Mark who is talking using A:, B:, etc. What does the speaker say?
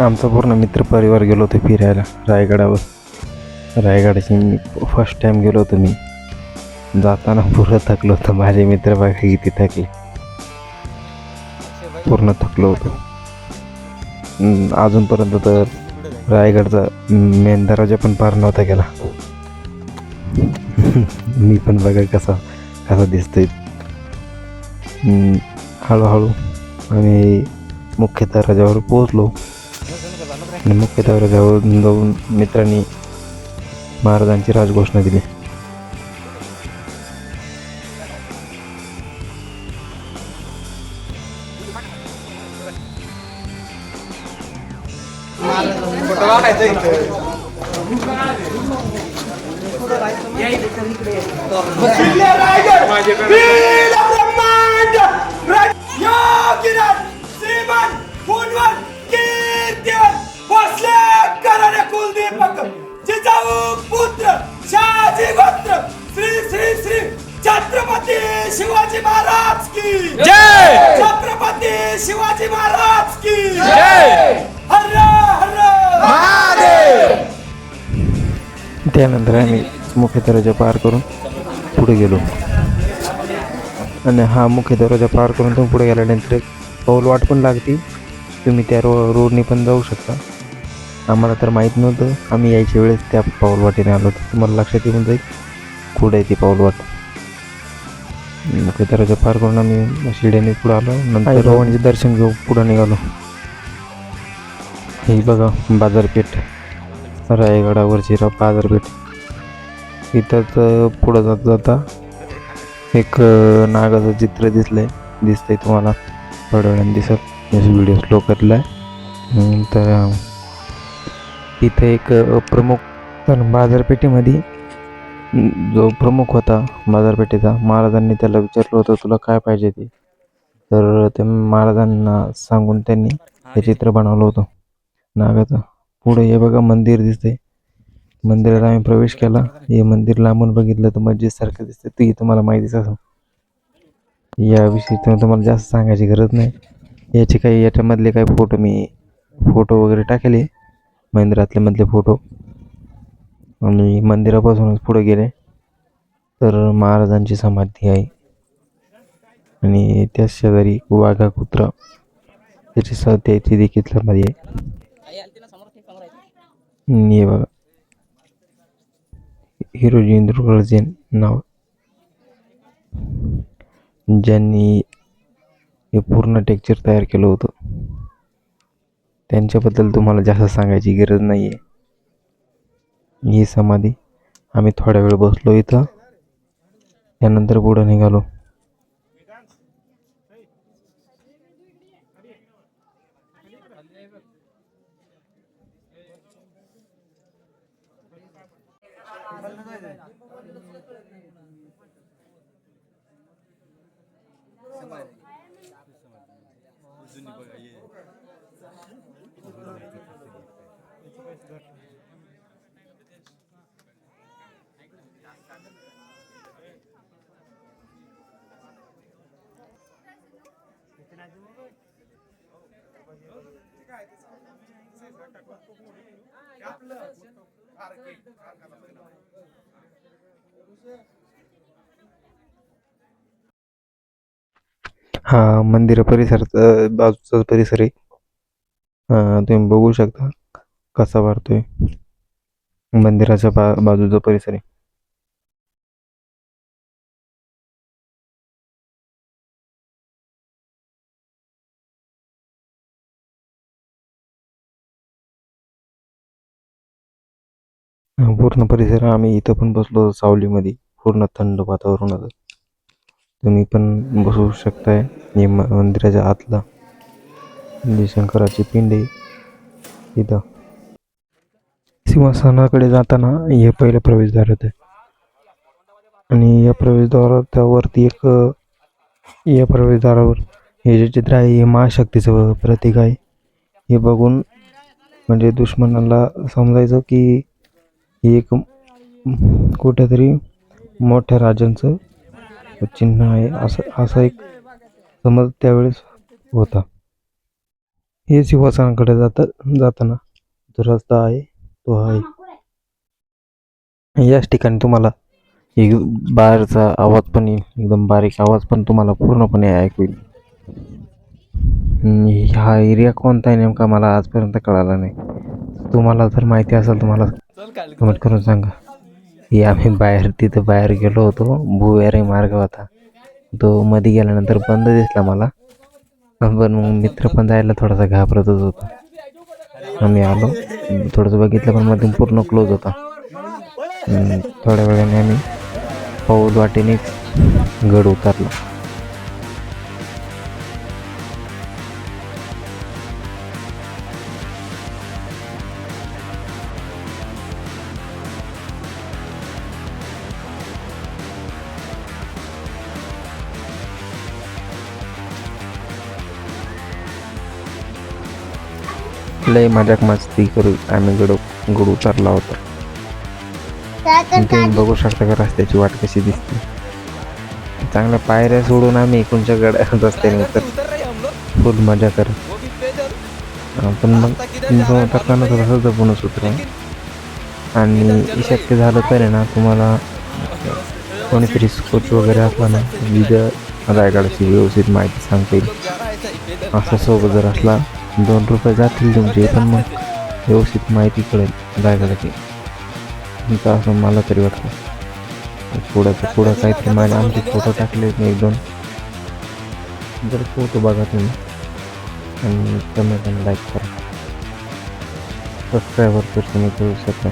A: आमचा पूर्ण मित्रपरिवार गेलो होतो फिरायला रायगडावर. रायगडाची मी फर्स्ट टाईम गेलो होतो मी. जाताना पूर्ण थकलो होतो माझे मित्र बघा किती थकले. पूर्ण थकलो होतो. अजूनपर्यंत तर रायगडचा मेन दरवाजा पण पार नव्हता गेला मी पण बघा कसा कसा दिसतोय. हळूहळू आम्ही मुख्य दरवाजावर पोहोचलो. आणि मुख्य दरवाजावर जाऊन मित्रांनी महाराजांची राजघोषणा दिली
B: वीर पुत्र शहाजी गोत्र श्री श्री श्री छत्रपती शिवाजी महाराज की.
C: जय!
B: छत्रपती शिवाजी महाराज की.
C: जय!
B: हर हर
A: त्यानंतर आम्ही मुख्य दरवाजा पार करून पुढे गेलो. आणि हा मुख्य दरवाजा पार करून तुम्ही पुढे गेल्यानंतर एक पाऊल वाट पण लागते. तुम्ही त्या रो रोडने पण जाऊ शकता. आम्हाला तर माहीत नव्हतं. आम्ही यायच्या वेळेस त्या पाऊल वाटेने आलो होतो. तुम्हाला लक्षात येऊन जाईल कुठे आहे ती पाऊल वाट. मुख्य दरवाजा पार करून आम्ही शिड्याने पुढे आलो. नंतर भवानीचे दर्शन घेऊ पुढे निघालो. ही बघा बाजारपेठ. रायगडावरची रा बाजारपेठ. इथंच पुढं जात जाता एक नागाचं चित्र दिसलंय. दिसतंय तुम्हाला. थोड्या वेळाने दिसत व्हिडिओ स्लो करला आहे तर इथे एक प्रमुख तर बाजारपेठेमध्ये जो प्रमुख होता बाजारपेठेचा महाराजांनी त्याला विचारलं होतं तुला काय पाहिजे ते? तर ते महाराजांना सांगून त्यांनी हे चित्र बनवलं होतं. नागाचं पुढे हे बघा मंदिर दिसते मंदिरात आम्ही प्रवेश केला. हे मंदिर लांबून बघितलं तर मस्जिद सारखं दिसतं ती तुम्हाला माहितीच असं याविषयी तर तुम्हाला जास्त सांगायची गरज नाही. याचे काही याच्यामधले काही फोटो मी फोटो वगैरे टाकले. मंदिरातले मधले फोटो. आणि मंदिरापासूनच पुढे गेले. तर महाराजांची समाधी आहे. आणि त्या शेजारी वाघा कुत्रा. त्याची स त्याची देखील समाधी आहे. हे बघा. हिरोजी इंदुरकर नाव. ज्यांनी हे पूर्ण टेक्चर तयार केलं होतं. त्यांच्याबद्दल तुम्हाला जास्त सांगायची गरज नाही आहे ही समाधी आम्ही थोड्या वेळ बसलो इथं. त्यानंतर पुढं निघालो. हा मंदिर परिसर बाजूचा परिसर आहे. तुम्ही बघू शकता कसा वाढतोय मंदिराच्या बा बाजूचा परिसर आहे. पूर्ण परिसर आम्ही इथं पण बसलो होतो सावलीमध्ये. पूर्ण थंड वातावरण होतं. तुम्ही पण बसू शकताय. हे म- मंदिराच्या आतला. जी शंकराची पिंड आहे इथं. सिंहासनाकडे जाताना हे पहिलं प्रवेशद्वार होतं. आणि या प्रवेशद्वारावरती एक या प्रवेशद्वारावर हे जे चित्र आहे हे महाशक्तीचं प्रतीक आहे. हे बघून म्हणजे दुश्मनाला समजायचं की हे एक कुठेतरी मोठ्या राजांचं चिन्ह आहे. असं असा एक समज त्यावेळेस होता. हे शिवासनाकडे जाता जाताना जो रस्ता आहे तो आहे. याच ठिकाणी तुम्हाला एक बाहेरचा आवाज पण येईल. एकदम बारीक आवाज पण तुम्हाला पूर्णपणे ऐकू येईल हा एरिया कोणता आहे नेमका मला आजपर्यंत कळाला नाही. तुम्हाला जर माहिती असेल तुम्हाला कमेंट करून सांगा. हे आम्ही बाहेर तिथं बाहेर गेलो होतो. भुयारी मार्ग होता. तो मध्ये गेल्यानंतर बंद दिसला मला. पण मग मित्र पण जायला थोडासा घाबरतच होता. आम्ही आलो. थोडंसं बघितलं पण मध्ये पूर्ण क्लोज होता. थोड्या वेळाने आम्ही पाऊल वाटेनेच गड उतरला. लय मजाक मस्ती करू आम्ही गड गड उतरला होता. तुम्ही बघू शकता का रस्त्याची वाट कशी दिसते. चांगल्या पायऱ्या सोडून आम्ही इकडच्या गड्या रस्त्याने उतर फुल मजा करत. पण मग तुमचं उतरताना थोडंसं जपूनच उतरा. आणि शक्य झालं तर ना तुम्हाला कोणीतरी कोच वगैरे असला ना तिथं रायगडाची व्यवस्थित माहिती सांगता येईल असं सोबत जर असला दोन रुपये जातील तुमचे पण मग व्यवस्थित माहिती कळेल रायगडाची तुमचं असं मला तरी वाटतं. पुढं तर पुढं काहीतरी माझे आमचे फोटो टाकले मी एक दोन. जर फोटो बघा तुम्ही. आणि कमेंट आणि लाईक करा. सबस्क्रायबर तर तुम्ही करू शकता.